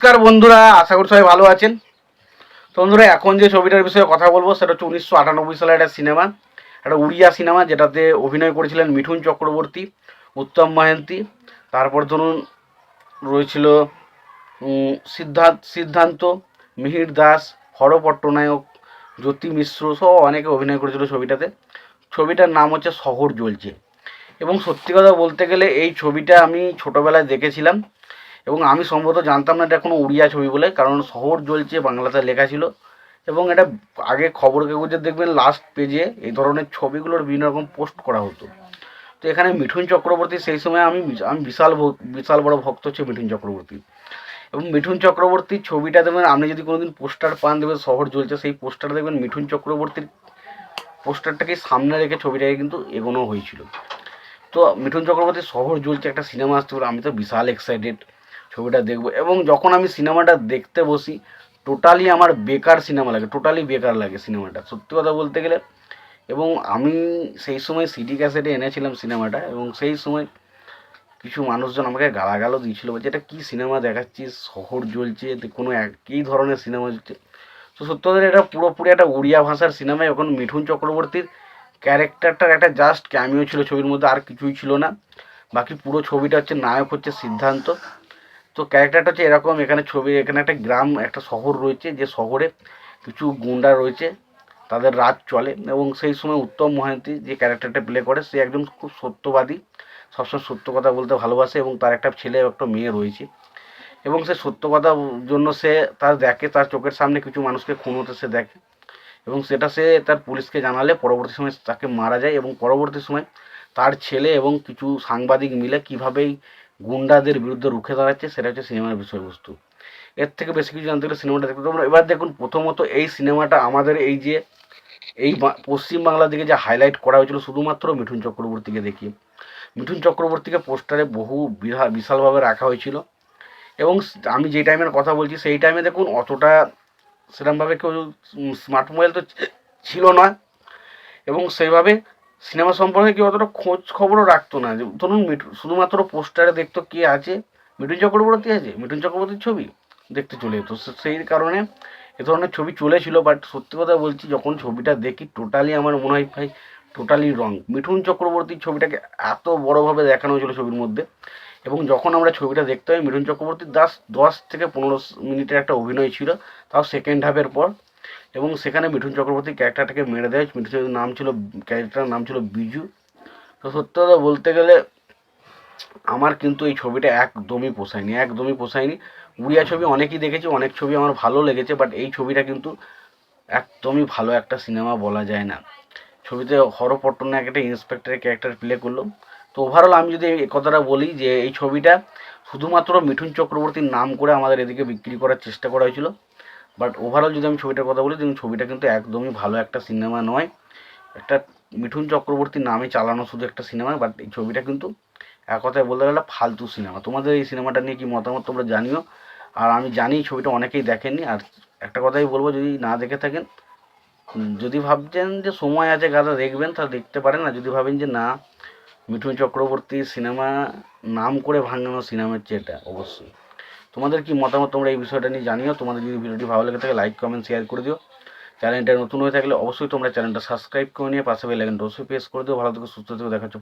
নমস্কার বন্ধুরা, আশা করি সবাই ভালো আছেন। তো বন্ধুরা, এখন যে ছবিটার বিষয়ে কথা বলব, সেটা হচ্ছে উনিশশো আটানব্বই সালের একটা সিনেমা, একটা উড়িয়া সিনেমা, যেটাতে অভিনয় করেছিলেন মিঠুন চক্রবর্তী, উত্তম মহান্তি। তারপর ধরুন, রয়েছিল সিদ্ধার্থ সিদ্ধান্ত, মিহির দাস হর পট্টনায়ক, জ্যোতি মিশ্র, সহ অনেকে অভিনয় করেছিল ছবিটাতে। ছবিটার নাম হচ্ছে শহর জ্বলছে। এবং সত্যি কথা বলতে গেলে, এই ছবিটা আমি ছোটোবেলায় দেখেছিলাম। এবং আমি সম্ভবত জানতাম না এটা কোনো উড়িয়া ছবি বলে, কারণ শহর জ্বলছে, বাংলাতে লেখা ছিল। এবং এটা আগে খবর কাগজে দেখবেন লাস্ট পেজে এই ধরনের ছবিগুলোর বিভিন্ন রকম পোস্ট করা হতো। তো এখানে মিঠুন চক্রবর্তী, সেই সময় আমি আমি বিশাল বিশাল বড় ভক্ত হচ্ছে মিঠুন চক্রবর্তী। এবং মিঠুন চক্রবর্তীর ছবিটা দেখবেন, আপনি যদি কোনোদিন পোস্টার পান, দেখবেন শহর জ্বলছে, সেই পোস্টার দেখবেন মিঠুন চক্রবর্তীর পোস্টারটাকে সামনে রেখে ছবিটাকে কিন্তু এগোনো হয়েছিল। তো মিঠুন চক্রবর্তী শহর জ্বলছে একটা সিনেমা আসতে আমি তো বিশাল এক্সাইটেড ছবিটা দেখব। এবং যখন আমি সিনেমাটা দেখতে বসি টোটালি আমার বেকার সিনেমা লাগে টোটালি বেকার লাগে সিনেমাটা, সত্যি কথা বলতে গেলে। এবং আমি সেই সময় সিডি ক্যাসেটে এনেছিলাম সিনেমাটা, এবং সেই সময় কিছু মানুষজন আমাকে গালাগালও দিয়েছিল বলছে, এটা কী সিনেমা দেখাচ্ছিস? শহর জ্বলছে কোনো একই ধরনের সিনেমা হচ্ছে তো সত্যি কথা এটা পুরোপুরি একটা উড়িয়া ভাষার সিনেমা এখন মিঠুন চক্রবর্তীর ক্যারেক্টারটার একটা জাস্ট ক্যামিও ছিল ছবির মধ্যে, আর কিছুই ছিল না। বাকি পুরো ছবিটা হচ্ছে নায়ক হচ্ছে সিদ্ধান্ত। তো ক্যারেক্টারটা হচ্ছে এরকম, এখানে ছবি, এখানে একটা গ্রাম, একটা শহর রয়েছে, যে শহরে কিছু গুন্ডা রয়েছে, তাদের রাত চলে এবং সেই সময় উত্তম মহান্তি যে ক্যারেক্টারটা প্লে করে, সে একজন খুব সত্যবাদী, সবসময় সত্য কথা বলতে ভালোবাসে এবং তার একটা ছেলে, একটা মেয়ে রয়েছে এবং সে সত্য কথার জন্য সে তার দেখে, তার চোখের সামনে কিছু মানুষকে খুন হতে সে দেখে এবং সেটা সে তার পুলিশকে জানালে, পরবর্তী সময় তাকে মারা যায় এবং পরবর্তী সময় তার ছেলে এবং কিছু সাংবাদিক মিলে কীভাবেই গুন্ডাদের বিরুদ্ধে রুখে দাঁড়াচ্ছে, সেটা হচ্ছে সিনেমার বিষয়বস্তু। এর থেকে বেশি কিছু জানতে গেলে সিনেমাটা দেখতে তোমরা এবার দেখুন, প্রথমত এই সিনেমাটা আমাদের এই যে, এই পশ্চিমবাংলার দিকে যে হাইলাইট করা হয়েছিল, শুধুমাত্র মিঠুন চক্রবর্তীকে দেখিয়ে। মিঠুন চক্রবর্তীকে পোস্টারে বহু বিহা বিশালভাবে রাখা হয়েছিল। এবং আমি যে টাইমের কথা বলছি, সেই টাইমে দেখুন, অতটা সেরকমভাবে কেউ স্মার্ট মোবাইল তো ছিল না। এবং সেইভাবে সিনেমা সম্পর্কে কেউ অতটা খোঁজ খবরও রাখতো না। যে ধরুন মিঠু- শুধুমাত্র পোস্টারে দেখতো কে আছে, মিঠুন চক্রবর্তী আছে? মিঠুন চক্রবর্তীর ছবি দেখতে চলে যেত। সেই কারণে এ ধরনের ছবি চলেছিল বাট সত্যি কথা বলছি, যখন ছবিটা দেখি টোটালি আমার মনে হয় ভাই টোটালি রং মিঠুন চক্রবর্তীর ছবিটাকে এত বড়োভাবে দেখানো হয়েছিল ছবির মধ্যে, এবং যখন আমরা ছবিটা দেখতে পাই, মিঠুন চক্রবর্তীর দাস দশ থেকে পনেরো মিনিটের একটা অভিনয় ছিল, তাও সেকেন্ড হাফের পর। এবং সেখানে মিঠুন চক্রবর্তীর ক্যারেক্টারটাকে মেরে দেয়। মিঠুন চক্রবর্তীর নাম ছিল ক্যারেক্টারের নাম ছিল বিজু। তো সত্য কথা বলতে গেলে, আমার কিন্তু এই ছবিটা একদমই পোষায়নি একদমই পোষায়নি। উড়িয়া ছবি অনেকই দেখেছি, অনেক ছবি আমার ভালো লেগেছে বাট এই ছবিটা কিন্তু একদমই ভালো একটা সিনেমা বলা যায় না। ছবিতে হর পট্টনায়ক একটা ইন্সপেক্টরের ক্যারেক্টার প্লে করল। তো ওভারঅল আমি যদি এই কথাটা বলি যে, এই ছবিটা শুধুমাত্র মিঠুন চক্রবর্তীর নাম করে আমাদের এদিকে বিক্রি করার চেষ্টা করা হয়েছিল। বাট ওভারঅল যদি আমি ছবিটার কথা বলি, দেখুন ছবিটা কিন্তু একদমই ভালো একটা সিনেমা নয়। একটা মিঠুন চক্রবর্তীর নামে চালানো শুধু একটা সিনেমা বাট এই ছবিটা কিন্তু এক কথায় বলতে গেলে ফালতু সিনেমা। তোমাদের এই সিনেমাটা নিয়ে কি মতামত তোমরা জানিও? আর আমি জানি ছবিটা অনেকেই দেখেননি, আর একটা কথাই বলব, যদি না দেখে থাকেন যদি ভাবছেন যে সময় আছে, গাদা দেখবেন, তা দেখতে পারেন। আর যদি ভাবেন যে না, মিঠুন চক্রবর্তী সিনেমা নাম করে ভাঙানো সিনেমা হচ্ছে এটা অবশ্যই। তোমাদের কি মতামত তোমরা এই বিষয়টা নিয়ে জানিও? তোমাদের যদি ভিডিওটি ভালো লেগে থাকে লাইক কমেন্ট শেয়ার করে দিও। চ্যানেলটা নতুন হয়ে থাকলে অবশ্যই তোমরা চ্যানেলটা সাবস্ক্রাইব করে নিয়ে পাশে বেল আইকনটা অবশ্যই প্রেস করে দিও। ভালো থেকে, সুস্থ থেকে, দেখা হচ্ছে